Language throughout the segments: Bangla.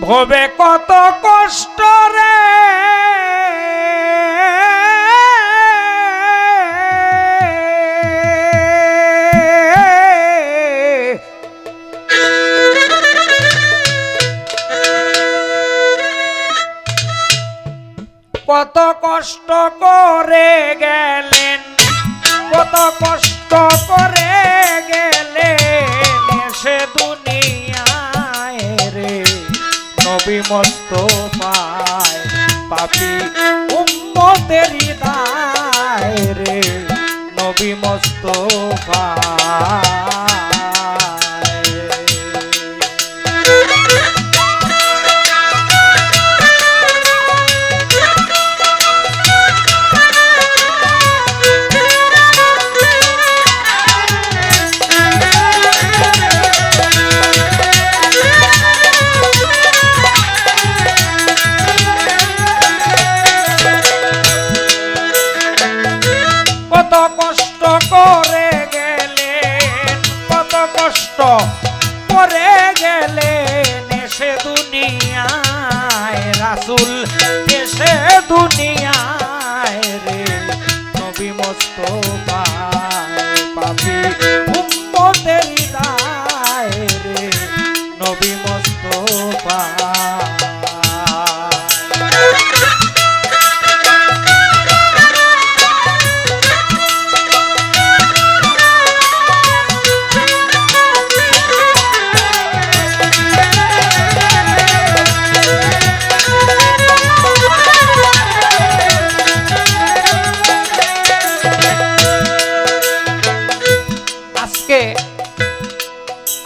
ভবে কত কষ্ট রে। কত কষ্ট করে গেলেন কত কষ্ট করে নবী মস্ত পায় পাপি উম্মতেরি দায় রে নবী মস্ত পায়। কষ্ট পরে গেলে নেশে দুনিয়ায় রাসুল নেশে দুনিয়ায় রে। নবী মস্ত পাপি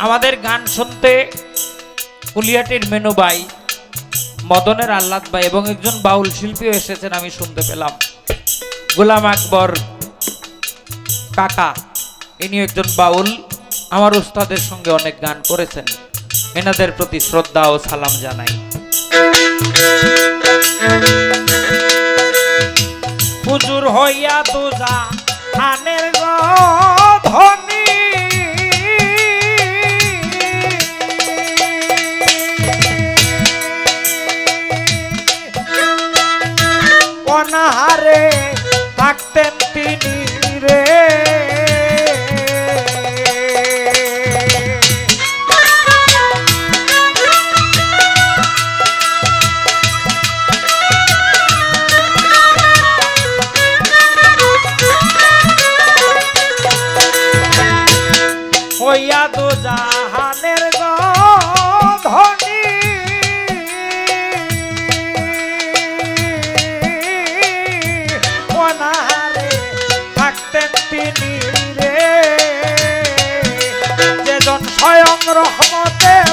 আমাদের গান শুনতে কুলিয়াটির মেনু ভাই মদনের আহ্লাদ ভাই এবং একজন বাউল শিল্পীও এসেছেন, আমি শুনতে পেলাম। গোলাম আকবর কাকা ইনি একজন বাউল, আমার উস্তাদের সঙ্গে অনেক গান করেছেন। এনাদের প্রতি শ্রদ্ধা ও সালাম জানাই। হুজুর হইয়া তুজা খানের ধনী রহমতের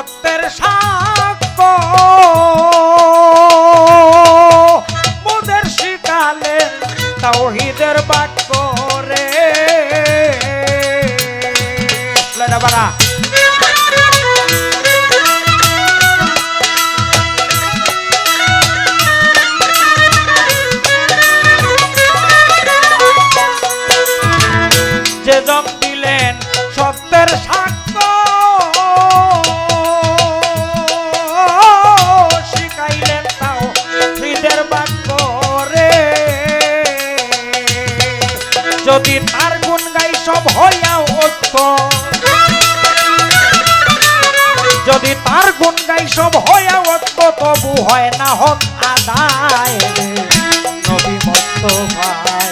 সত্যের সাক্ষ্য। মুদের শিকালে তাওহীদের বাক্য রে। বাড়া তার গুণ গাই সব হয় ঐক্য তবু হয় না হক আদায়। নবী মস্ত ভাই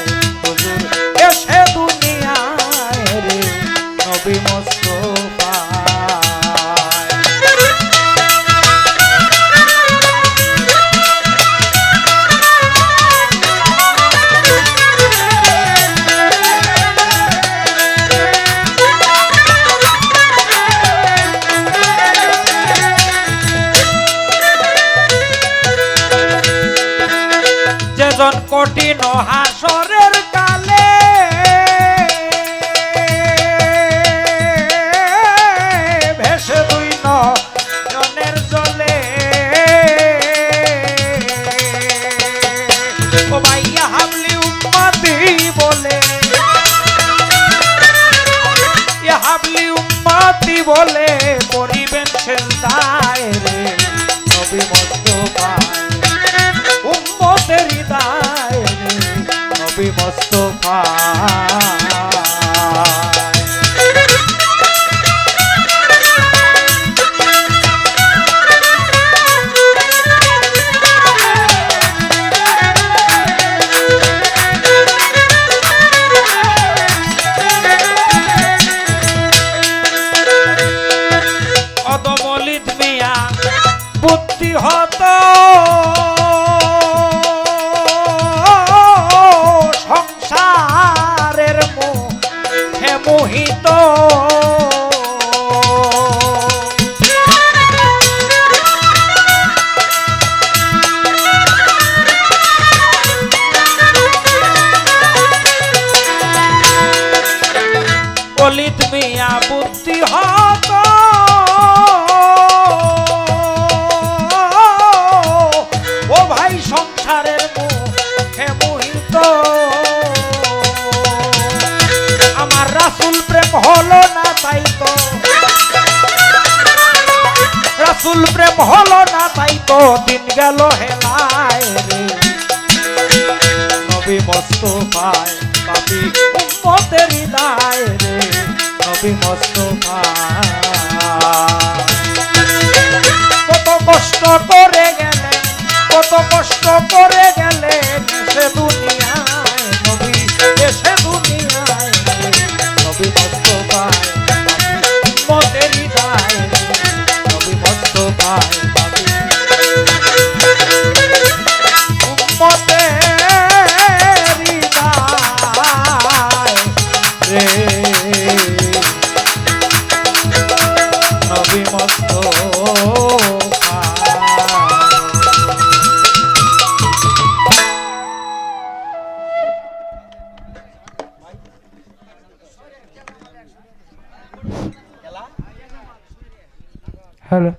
কঠিন হাসরের কালে। ভেসে দুই নয়নের জলে। ভাইয়া হাবলি উম্মাতি বলে। হাবলি বলে। বুদ্ধি হত। হলো না তাই তো দিন গেল হেলায় রে। নবী মোস্তফায় কত কষ্ট করে গেলে কত কষ্ট করে গেলে সে দুনিয়ায় Hele.